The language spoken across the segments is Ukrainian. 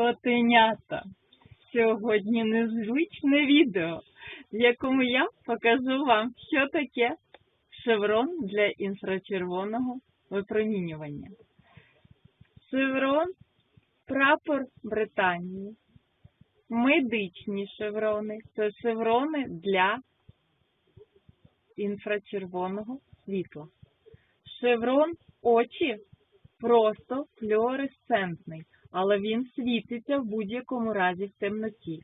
Котенята. Сьогодні незвичне відео, в якому я покажу вам, що таке шеврон для інфрачервоного випромінювання. Шеврон прапор Британії. Медичні шеврони це шеврони для інфрачервоного світла. Шеврон очі просто флуоресцентний, але він світиться в будь-якому разі в темноті.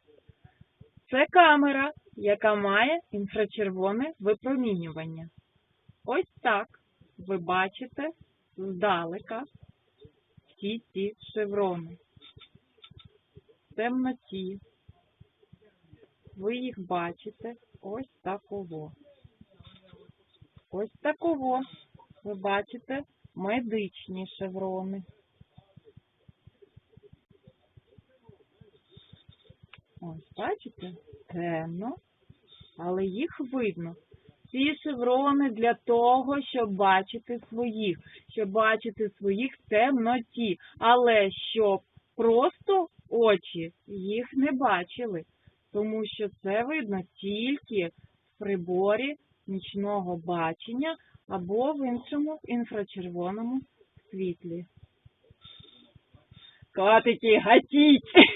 Це камера, яка має інфрачервоне випромінювання. Ось так ви бачите здалека всі ці шеврони. В темноті. Ви їх бачите ось такого. Ось такого. Ви бачите медичні шеврони. Ось, бачите? Темно, але їх видно. Ці шеврони для того, щоб бачити своїх, щоб бачити своїх в темноті, але щоб просто очі їх не бачили, тому що це видно тільки в приборі нічного бачення або в іншому інфрачервоному світлі. Котики, гатіть!